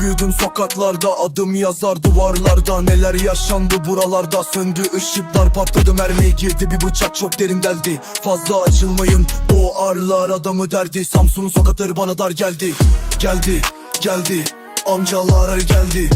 Büyüdüm sokaklarda adım yazar duvarlarda. Neler yaşandı buralarda söndü ışıklar patladı. Mermi girdi bir bıçak çok derin deldi Fazla açılmayın boğarlar adamı derdi. Samsun'un sokakları bana dar geldi. Geldi geldi amcalar geldi.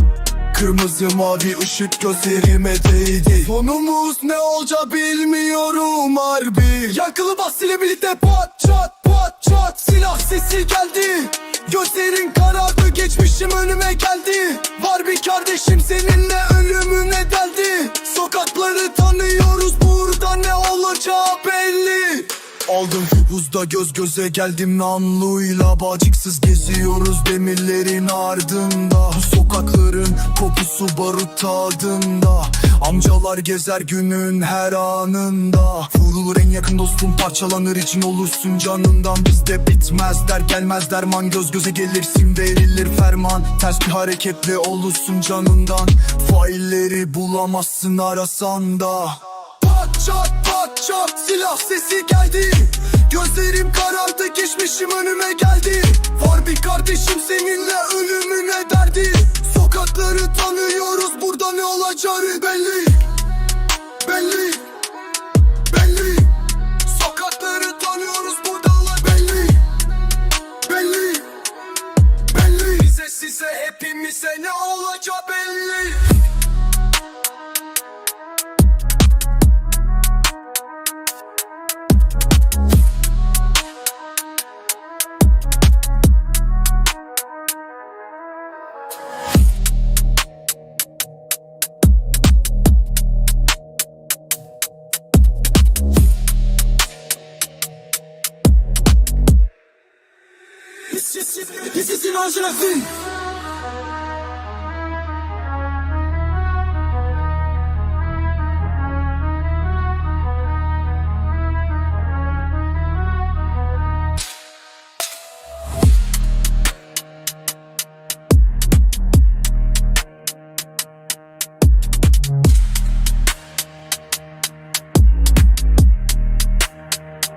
Kırmızı mavi ışık gözlerime değdi. Sonumuz ne olacak bilmiyorum harbi. Yakılı bas ile birlikte pat çat pat çat. Silah sesi geldi Gözlerin karardı geçmişim önüme geldi. Var bir kardeşim seninle ölümüne deldi Sokakları tanıyoruz burada ne olacağı belli. Aldım huzda göz göze geldim namluyla Bacıksız geziyoruz demirlerin ardında. Sokakların kokusu barut tadında Amcalar gezer günün her anında. Vurulur en yakın dostum parçalanır için olursun canından. Bizde bitmez der gelmez derman. Göz göze gelirsin verilir ferman. Ters bir hareketle olursun canından. Failleri bulamazsın arasan da Pat çat pat çat silah sesi geldi. Gözlerim karardı geçmişim önüme geldi. Var bir kardeşim seninle ölümüne derdi. Sokakları tanıyoruz burada ne olacağı belli. Belli. Sokakları tanıyoruz burada olay belli. Belli. Belli. Bize size hepimize ne olacağı belli Ici, silence, je la fume.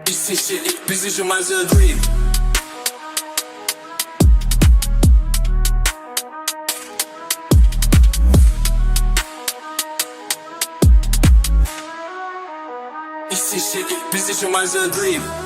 Ici, chez les je masse dream. ici shit, bitch, c'est sur.